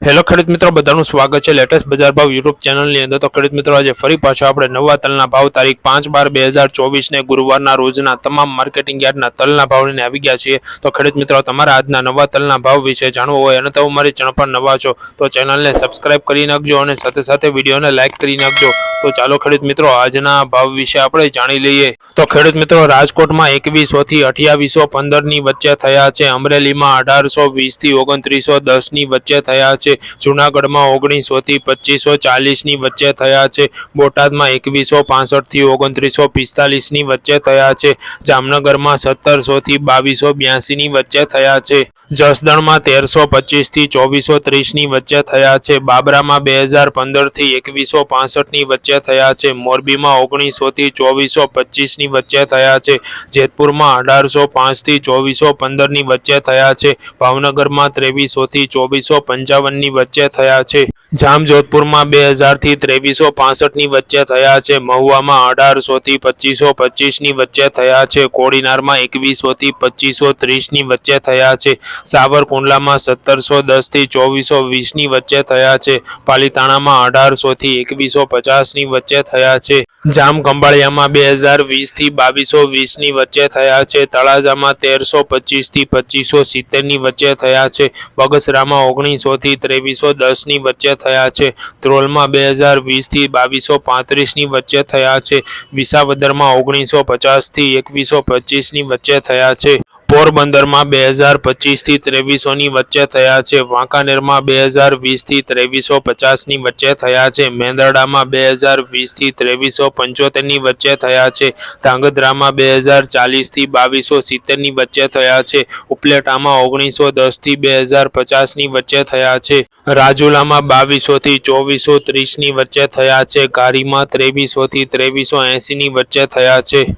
Hello ખેડૂત મિત્રો, બધાનું સ્વાગત છે લેટેસ્ટ બજાર ભાવ યુટ્યુબ ચેનલની અંદર. તો ખેડૂત મિત્રો, આજે ફરી પાછા આપણે નવા તલના ભાવ તારીખ પાંચ બાર બે હજાર ચોવીસને ગુરુવારના રોજના તમામ માર્કેટિંગ યાર્ડના તલના ભાવ લઈને આવી ગયા છીએ. તો ખેડૂત મિત્રો, તમારા આજના નવા તલના ભાવ વિશે જાણવું હોય અને તમે મારી ચેનલ પર નવા છો, તો ચેનલને સબસ્ક્રાઇબ કરી નાખજો અને સાથે સાથે વિડીયોને લાઇક કરી નાખજો. તો ચાલો ખેડૂત મિત્રો, આજના ભાવ વિશે આપણે જાણી લઈએ. તો ખેડૂત મિત્રો, રાજકોટમાં એકવીસોથી અઠ્યાવીસો પંદરની વચ્ચે થયા છે. અમરેલીમાં અઢારસો વીસથી ઓગણત્રીસો દસની વચ્ચે થયા છે. જુનાગઢમાં ઓગણીસો થી પચીસો ચાલીસની વચ્ચે થયા છે. બોટાદમાં એકવીસો પાસઠથી ઓગણત્રીસો પિસ્તાલીસની વચ્ચે થયા છે. જામનગરમાં સત્તરસોથી બાવીસો બ્યાસીની વચ્ચે થયા છે. જસદણમાં તેરસો પચીસથી ચોવીસો ત્રીસની વચ્ચે થયા છે. બાબરામાં બે હજાર પંદરથી એકવીસો પાસઠની વચ્ચે થયા છે. મોરબીમાં ઓગણીસો થી ચોવીસો પચીસની વચ્ચે થયા છે. જેતપુરમાં અઢારસો પાંચથી ચોવીસો પંદરની વચ્ચે થયા છે. ભાવનગરમાં ત્રેવીસોથી ચોવીસો પંચાવન ની વચ્ચે થયા છે. જામજોધપુરમાં બે હજારથી ત્રેવીસો પાસઠની વચ્ચે થયા છે. મહુવામાં અઢારસો થી પચીસો પચીસની વચ્ચે થયા છે. કોડીનારમાં એકવીસોથી પચીસો ત્રીસની વચ્ચે થયા છે. સાવરકુંડલામાં સત્તરસો દસથી ચોવીસો વીસની વચ્ચે થયા છે. પાલીતાણામાં અઢારસોથી એકવીસો પચાસની વચ્ચે થયા છે. જામ કંબાળિયામાં બે હજાર વીસથી બાવીસો વીસની વચ્ચે થયા છે. તળાજામાં તેરસો પચીસથી પચીસો સિત્તેરની વચ્ચે થયા છે. બગસરામાં ઓગણીસોથી ત્રેવીસો દસની વચ્ચે થયા છે. ધ્રોલમાં બે હજાર વીસથી બાવીસો પાંત્રીસની વચ્ચે થયા છે. વિસાવદરમાં ઓગણીસો પચાસથી એકવીસો પચીસની વચ્ચે થયા છે. પોરબંદરમાં બે હજાર પચીસથી ત્રેવીસોની વચ્ચે થયા છે. વાંકાનેરમાં બે હજાર વીસથી ત્રેવીસો પચાસની વચ્ચે થયા છે. મેંદરડામાં બે હજાર વીસથી ત્રેવીસો પંચોતેરની વચ્ચે થયા છે. ધાંગધ્રામાં બે હજાર ચાલીસથી બાવીસો સિત્તેરની વચ્ચે થયા છે. ઉપલેટામાં ઓગણીસો દસથી બે હજાર પચાસની વચ્ચે થયા છે. રાજુલામાં બાવીસોથી ચોવીસો ત્રીસની વચ્ચે થયા છે. ઘારીમાં ત્રેવીસોથી ત્રેવીસો એંસીની વચ્ચે થયા છે.